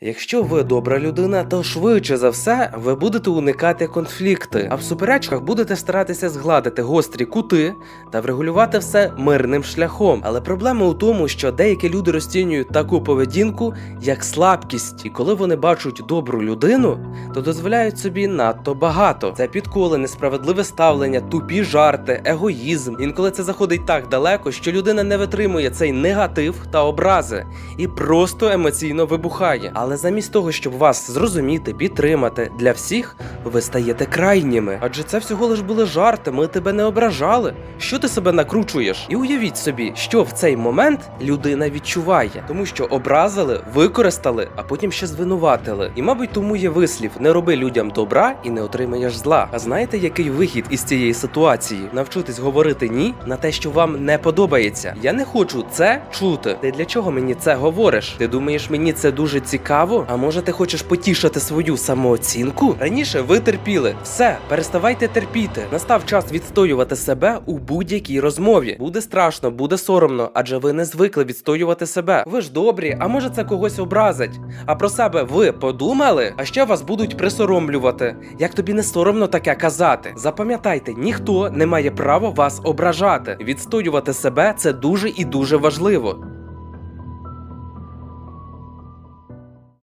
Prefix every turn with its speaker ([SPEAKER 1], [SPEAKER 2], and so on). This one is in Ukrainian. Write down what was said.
[SPEAKER 1] Якщо ви добра людина, то швидше за все ви будете уникати конфлікти, а в суперечках будете старатися згладити гострі кути та врегулювати все мирним шляхом. Але проблема у тому, що деякі люди розцінюють таку поведінку як слабкість, і коли вони бачать добру людину, то дозволяють собі надто багато. Це підколи, несправедливе ставлення, тупі жарти, егоїзм. Інколи це заходить так далеко, що людина не витримує цей негатив та образи і просто емоційно вибухає. Але замість того, щоб вас зрозуміти, підтримати для всіх, ви стаєте крайніми. Адже це всього лиш були жарти, ми тебе не ображали. Що ти себе накручуєш? І уявіть собі, що в цей момент людина відчуває, тому що образили, використали, а потім ще звинуватили. І, мабуть, тому є вислів: не роби людям добра і не отримаєш зла. А знаєте, який вихід із цієї ситуації? Навчитись говорити ні на те, що вам не подобається. Я не хочу це чути. Ти для чого мені це говориш? Ти думаєш, мені це дуже цікаво? А може ти хочеш потішити свою самооцінку? Раніше ви терпіли. Все, переставайте терпіти. Настав час відстоювати себе у будь-якій розмові. Буде страшно, буде соромно, адже ви не звикли відстоювати себе. Ви ж добрі, а може це когось образить. А про себе ви подумали? А ще вас будуть присоромлювати. Як тобі не соромно таке казати? Запам'ятайте, ніхто не має права вас ображати. Відстоювати себе це дуже і дуже важливо.